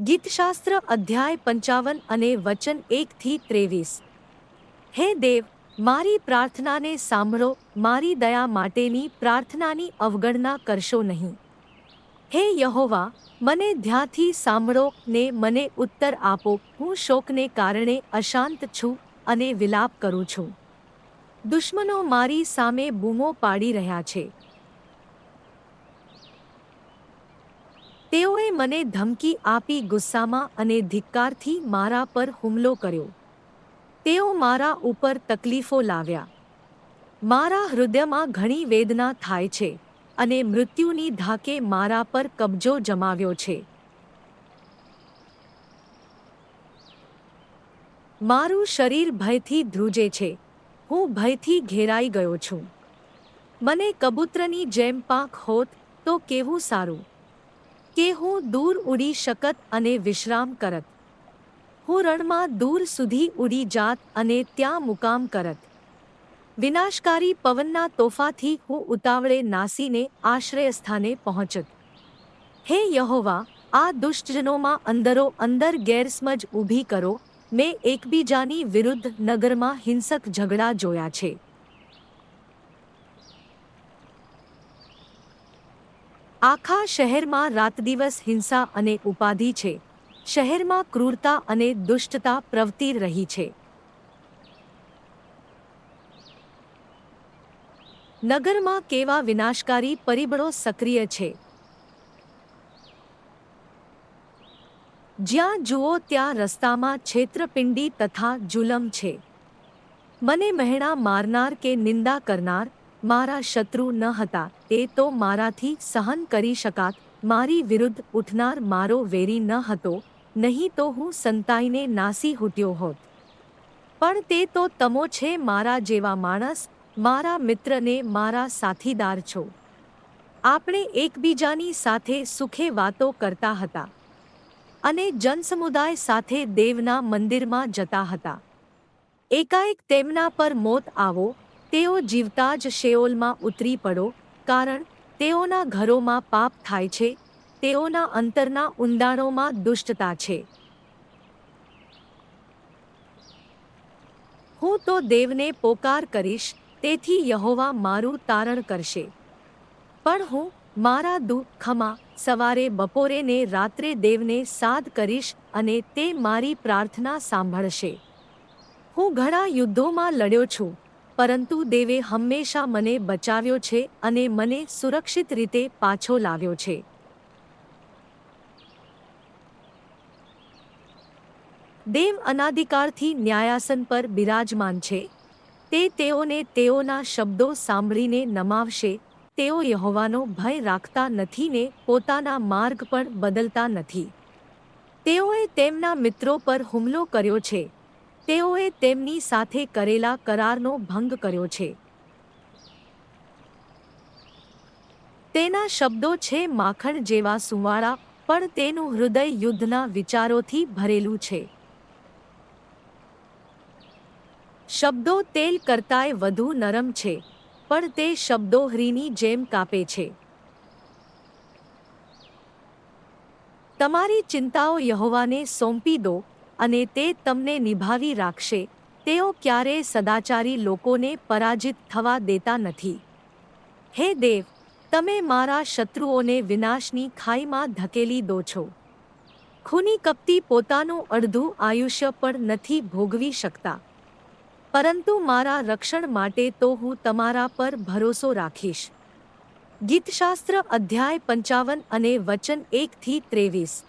ગીતશાસ્ત્ર અધ્યાય પંચાવન અને વચન એકથી ત્રેવીસ. હે દેવ, મારી પ્રાર્થનાને સાંભળો, મારી દયા માટેની પ્રાર્થનાની અવગણના કરશો નહીં. હે યહોવા, મને ધ્યાથી સાંભળો ને મને ઉત્તર આપો. હું શોકને કારણે અશાંત છું અને વિલાપ કરું છું. દુશ્મનો મારી સામે બૂમો પાડી રહ્યા છે. તેઓએ મને ધમકી આપી ગુસ્સામાં અને ધિક્કારથી મારા પર હુમલો કર્યો. તેઓ મારા ઉપર તકલીફો લાવ્યા. મારા હૃદયમાં ઘણી વેદના થાય છે અને મૃત્યુની ધાકે મારા પર કબજો જમાવ્યો છે. મારું શરીર ભયથી ધ્રુજે છે. હું ભયથી ઘેરાઈ ગયો છું. મને કબૂતરની જેમ પાંખ હોત તો કેવું સારું? કે હું દૂર ઉડી શકત અને વિશ્રામ કરત. હું રણમાં દૂર સુધી ઉડી જાત અને ત્યાં મુકામ કરત. વિનાશકારી પવનના તોફાથી હું ઉતાવળે નાસીને આશ્રય સ્થાને પહોંચત. હે યહોવા, આ દુષ્ટજનોમાં અંદરો અંદર ગેરસમજ ઊભી કરો. મેં એકબીજાની વિરુદ્ધ નગરમાં હિંસક ઝઘડા જોયા છે. આખા શહેરમાં રાતદિવસ હિંસા અને ઉપાધિ છે. શહેરમાં ક્રૂરતા અને દુષ્ટતા પ્રવતી રહી છે. નગરમાં કેવા વિનાશકારી પરિબળો સક્રિય છે. જ્યાં જુઓ ત્યાં રસ્તામાં છેતરપિંડી તથા જુલમ છે. મને મહેણા મારનાર કે નિંદા કરનાર મારા શત્રુ ન હતા તે તો મારાથી સહન કરી શકાત, મારી વિરુદ્ધ ઉઠનાર મારો વેરી ન હતો, નહીં તો હું સંતાઈને નાસી હૂટ્યો હોત. પણ તે તો તમો છે મારા જેવા માણસ, મારા મિત્રને મારા સાથીદાર છો. આપણે એકબીજાની સાથે સુખે વાતો કરતા હતા. અને જનસમુદાય સાથે દેવના મંદિરમાં જતા હતા. એકાએક તેમના પર મોત આવો તેઓ જીવતા જ શેઓલમાં ઉતરી પડો, કારણ તેઓના ઘરોમાં પાપ થાય છે, તેઓના અંતરના ઊંડાણોમાં દુષ્ટતા છે. હું તો દેવને પોકાર કરીશ, તેથી યહોવા મારું તારણ કરશે. પણ હું મારા દુઃખમાં સવારે બપોરે ને રાત્રે દેવને સાદ કરીશ અને તે મારી પ્રાર્થના સાંભળશે. હું ઘણા યુદ્ધોમાં લડ્યો છું પરંતુ દેવે હંમેશા મને બચાવ્યો છે અને મને સુરક્ષિત રીતે પાછો લાવ્યો છે. દેવ અનાધિકારથી ન્યાયાસન પર બિરાજમાન છે. તે તેઓને તેઓના શબ્દો સાંભળીને નમાવશે, તેઓ યહોવાનો ભય રાખતા નથી ને પોતાના માર્ગ પણ બદલતા નથી. તેઓએ તેમના મિત્રો પર હુમલો કર્યો છે. તેઓએ તેમની સાથે કરેલા કરારનો ભંગ કર્યો છે. તેના શબ્દો છે માખણ જેવા સુંવાળા, પણ તેનું હૃદય યુદ્ધના વિચારોથી ભરેલું છે. શબ્દો તેલ કરતાંય વધુ નરમ છે, પણ તે શબ્દો હ્રીની જેમ કાપે છે. તમારી ચિંતાઓ યહોવાને સોંપી દો અને તે તમને નિભાવી રાખશે. તેઓ ક્યારેય સદાચારી લોકોને પરાજિત થવા દેતા નથી. હે દેવ, તમે મારા શત્રુઓને વિનાશની ખાઈમાં ધકેલી દો છો. ખૂની કપતી પોતાનું અડધું આયુષ્ય પણ નથી ભોગવી શકતા. પરંતુ મારા રક્ષણ માટે તો હું તમારા પર ભરોસો રાખીશ. ગીતશાસ્ત્ર અધ્યાય પંચાવન અને વચન એકથી ત્રેવીસ.